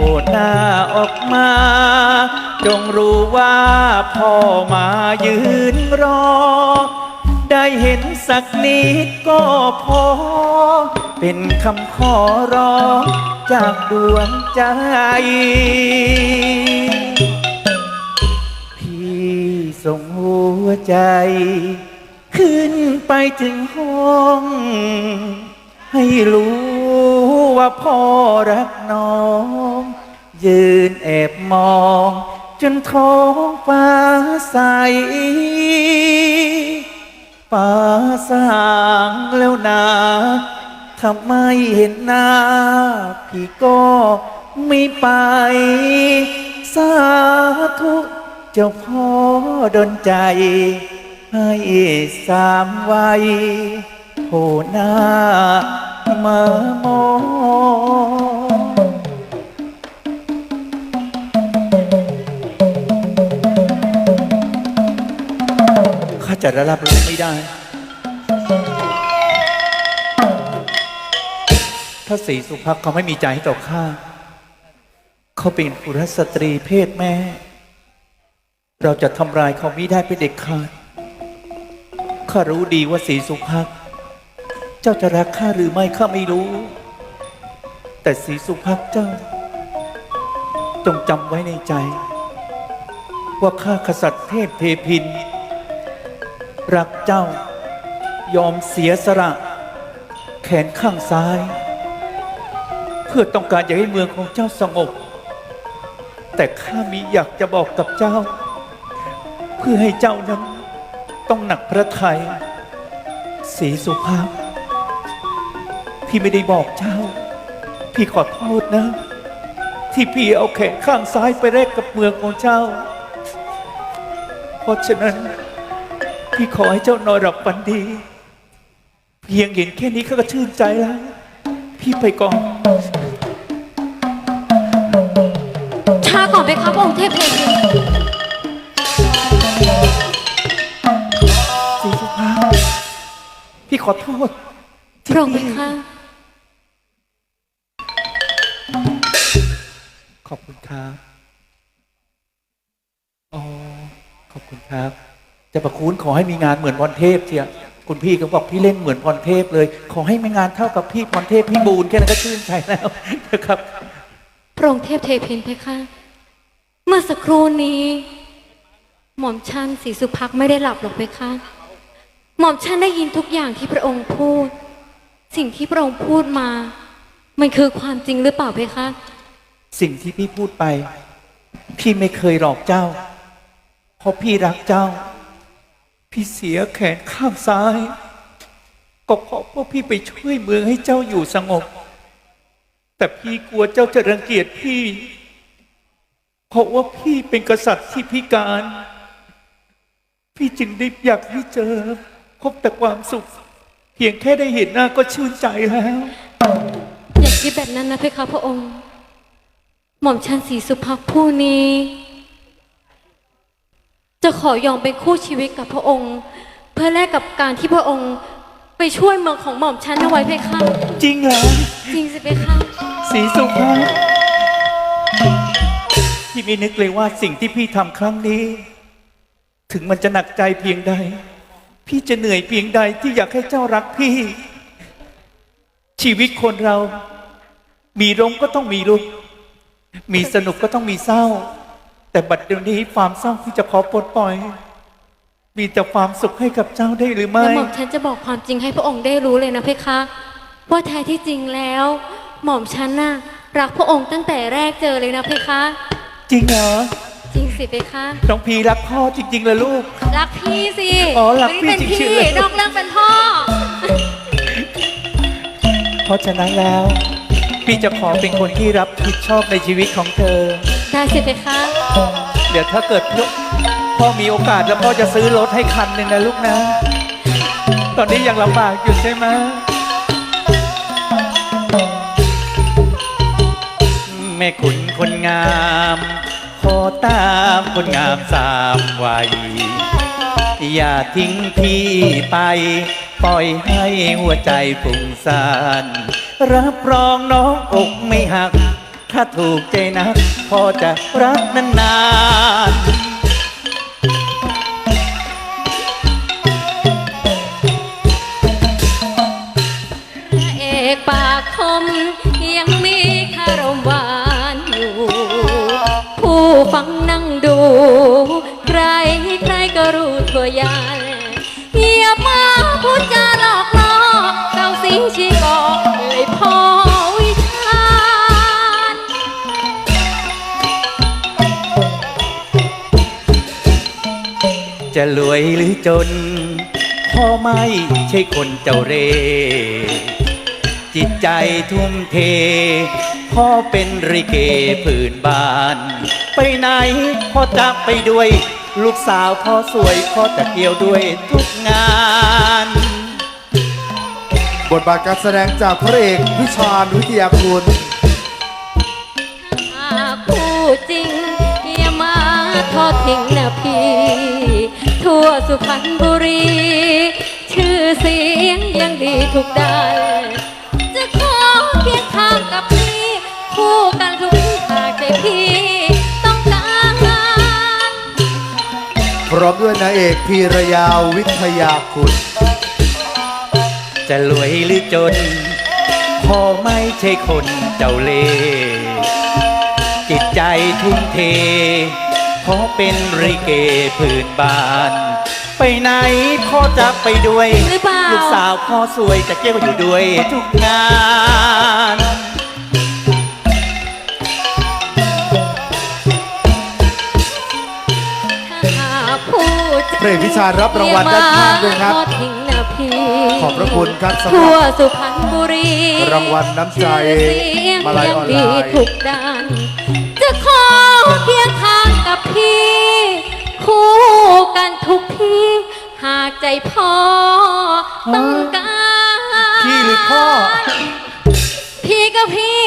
โผล่หน้าออกมา จงรู้ว่าพ่อมายืนรอ ได้เห็นสักนิดก็พอ เป็นคำขอร้องจากดวงใจพี่ส่งหัวใจ ขึ้นไปถึงห้อง ให้รู้ว่าพ่อรัก ยืนแอบมอง จนท้องฟ้าใสฟ้าสางแล้วนะทำไมเห็นหน้า พี่ก็ไม่ไป สาธุเจ้าพ่อดนใจ ให้สามวัยโผล่หน้ามามอง จะรับรู้ไม่ได้ถ้าสีสุภักข์เขาไม่มีใจให้ต่อข้า เขาเป็นกุลสตรีเพศแม่ เราจะทำลายเขาไม่ได้เป็นเด็กขาด ข้ารู้ดีว่าสีสุภักข์เจ้าจะรักข้าหรือไม่ข้าไม่รู้ แต่สีสุภักข์เจ้า จงจำไว้ในใจ ว่าข้ากษัตริย์เทพเทพิน รักเจ้า ยอมเสียสละ แขนข้างซ้าย เพื่อต้องการอยากให้เมืองของเจ้าสงบ แต่ข้ามีอยากจะบอกกับเจ้า เพื่อให้เจ้านั้นต้องหนักพระทัยสีสุภาพ พี่ไม่ได้บอกเจ้า พี่ขอโทษนะ ที่พี่เอาแขนข้างซ้ายไปแลกกับเมืองของเจ้า เพราะฉะนั้น พี่ขอให้เจ้านอนหลับฝันดี เพียงเห็นแค่นี้ก็ชื่นใจแล้ว พี่ไปก่อน ช้าก่อนไปครับองค์เทพเทพินสีสุภาพพี่ขอโทษพระองค์ไปค่ะขอบคุณครับ อ๋อ ขอบคุณครับเจะประคุณขอให้มีงานเหมือนพรเทพเชียคุณพี่ก็บอกพี่เล่นเหมือนพรเทพเลย ขอให้มีงานเท่ากับพี่พรเทพพี่บูนแค่นั้นก็ชื่นใจแล้วนะครับ พระองค์เทพเทพินเพคะ เมื่อสักครู่นี้ หม่อมชันศรีสุภักดิ์ไม่ได้หลับหรอกเพคะ หม่อมชันได้ยินทุกอย่างที่พระองค์พูด สิ่งที่พระองค์พูดมา มันคือความจริงหรือเปล่าเพคะ สิ่งที่พี่พูดไป พี่ไม่เคยหลอกเจ้า เพราะพี่รักเจ้า พี่เสียแขนข้างซ้าย ก็เพราะว่าพี่ไปช่วยเมืองให้เจ้าอยู่สงบ แต่พี่กลัวเจ้าจะรังเกียจพี่ เพราะว่าพี่เป็นกษัตริย์ที่พิการ พี่จึงได้อยากให้เจอ พบแต่ความสุข เพียงแค่ได้เห็นหน้าก็ชื่นใจแล้ว อย่าคิดแบบนั้นนะเพคะพระองค์ หม่อมชันศรีสุภักดิ์ผู้นี้ จะขอยอมเป็นคู่ชีวิตกับพระองค์ เพื่อแลกกับการที่พระองค์ไปช่วยเมืองของหม่อมชันเอาไว้เพคะจริงเหรอจริงสิเพคะสีสุภาพพี่ไม่นึกเลยว่าสิ่งที่พี่ทำครั้งนี้ ถึงมันจะหนักใจเพียงใด พี่จะเหนื่อยเพียงใดที่อยากให้เจ้ารักพี่ ชีวิตคนเรา มีร้องก็ต้องมีรุกมีสนุกก็ต้องมีเศร้า แต่บัดเดี๋ยวนี้ความเศร้าที่จะขอปลดปล่อย มีแต่ความสุขให้กับเจ้าได้หรือไม่ แล้วหม่อมฉันจะบอกความจริงให้พระองค์ได้รู้เลยนะเพคะ ว่าแท้ที่จริงแล้ว หม่อมฉันน่ะรักพระองค์ตั้งแต่แรกเจอเลยนะเพคะ จริงเหรอ จริงสิเพคะ น้องพีรักพ่อจริง ๆเลยลูก รักพี่สิอ๋อรักพี่ไม่ได้เป็นจริงๆพี่เลย นอกเรื่องเป็นพ่อ เพราะฉะนั้นแล้ว พี่จะขอเป็นคนที่รับผิดชอบในชีวิตของเธอ ได้สิเพคะ เดี๋ยวถ้าเกิดพ่อมีโอกาสแล้วพ่อจะซื้อรถให้คันหนึ่งนะลูกนะ ตอนนี้ยังลำบากอยู่ใช่ไหมแม่ขุนคนงามขอตามคนงามสามวัย อย่าทิ้งพี่ไป ปล่อยให้หัวใจฝุ่งซ่านรับรองน้องอกไม่หัก ถ้าถูกใจนะพอจะรักนานๆพระเอกปากคมยังมีคารมหวานอยู่ ผู้ฟังนั่งดู ใครใครก็รู้ทั่วยานอย่ามาพูดจา จะรวยหรือจนพ่อไม่ใช่คนเจ้าเรห์จิตใจทุ่มเท พ่อเป็นริเกผืนบ้าน ไปไหนพ่อจะไปด้วย ลูกสาวพ่อสวยพ่อจะเกี่ยวด้วยทุกงาน บทบาทการแสดงจากพระเอกวิชาญวิทยาคุณหากพูดจริงอย่ามาทอดทิ้งนะพี่ ทั่วสุพรรณบุรี ชื่อเสียงยังดีทุกด้านจะขอเพียงทางกับพี่คู่กันทุกที่หากใจพี่ต้องการพร้อมด้วยนางเอกพีรยาวิทยาคุณจะรวยหรือจนพ่อไม่ใช่คนเจ้าเล่ห์จิตใจทุ่มเท เพราะเป็นริเกผืนบ้าน ไปไหนพ่อจะไปด้วย หรือเปล่า ลูกสาวพ่อสวยจะเกี่ยวอยู่ด้วยทุกงาน ถ้าหากพูดจงพระเอกวิชาญรับรางวัลด้านข้างด้วยครับอย่ามาทอดทิ้งนะพี่ขอบพระคุณครับสำหทั่วรับ สุพรรณบุรีรางวัลน้ำใจชื่อเสียงมาลัยยัออนไลดีน์ทุกด้าน จะขอเพียงทางกับพี่ คู่กันทุกที่ หากใจพ่อต้องการพี่หรือพ่อ พี่ก็พี่